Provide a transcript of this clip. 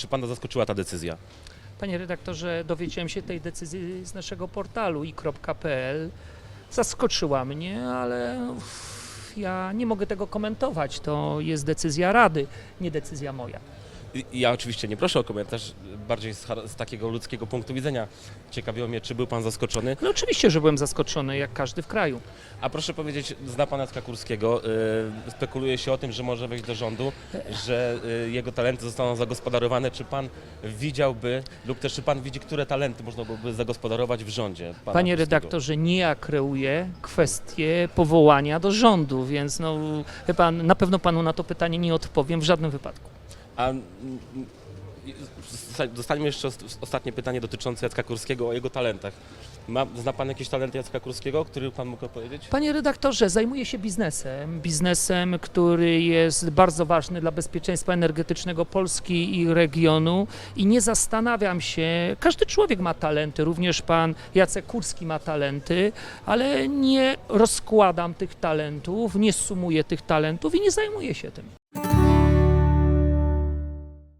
Czy pana zaskoczyła ta decyzja? Panie redaktorze, dowiedziałem się tej decyzji z naszego portalu i.pl. Zaskoczyła mnie, ale ja nie mogę tego komentować. To jest decyzja Rady, nie decyzja moja. Ja oczywiście nie proszę o komentarz, bardziej z, z takiego ludzkiego punktu widzenia. Ciekawiło mnie, czy był pan zaskoczony. No oczywiście, że byłem zaskoczony, jak każdy w kraju. A proszę powiedzieć, zna pan Jacka Kurskiego, y, spekuluje się o tym, że może wejść do rządu, że y, jego talenty zostaną zagospodarowane. Czy pan widziałby, lub też czy pan widzi, które talenty można byłoby zagospodarować w rządzie? pana Panie Kurskiego? redaktorze, nie ja kreuję kwestię powołania do rządu, więc no, pan, na pewno panu na to pytanie nie odpowiem w żadnym wypadku. A mm, mm, zostańmy jeszcze os- ostatnie pytanie dotyczące Jacka Kurskiego o jego talentach. Ma, zna pan jakieś talenty Jacka Kurskiego, który pan mógł powiedzieć? Panie redaktorze, zajmuję się biznesem, biznesem, który jest bardzo ważny dla bezpieczeństwa energetycznego Polski i regionu i nie zastanawiam się, każdy człowiek ma talenty, również pan Jacek Kurski ma talenty, ale nie rozkładam tych talentów, nie sumuję tych talentów i nie zajmuję się tym.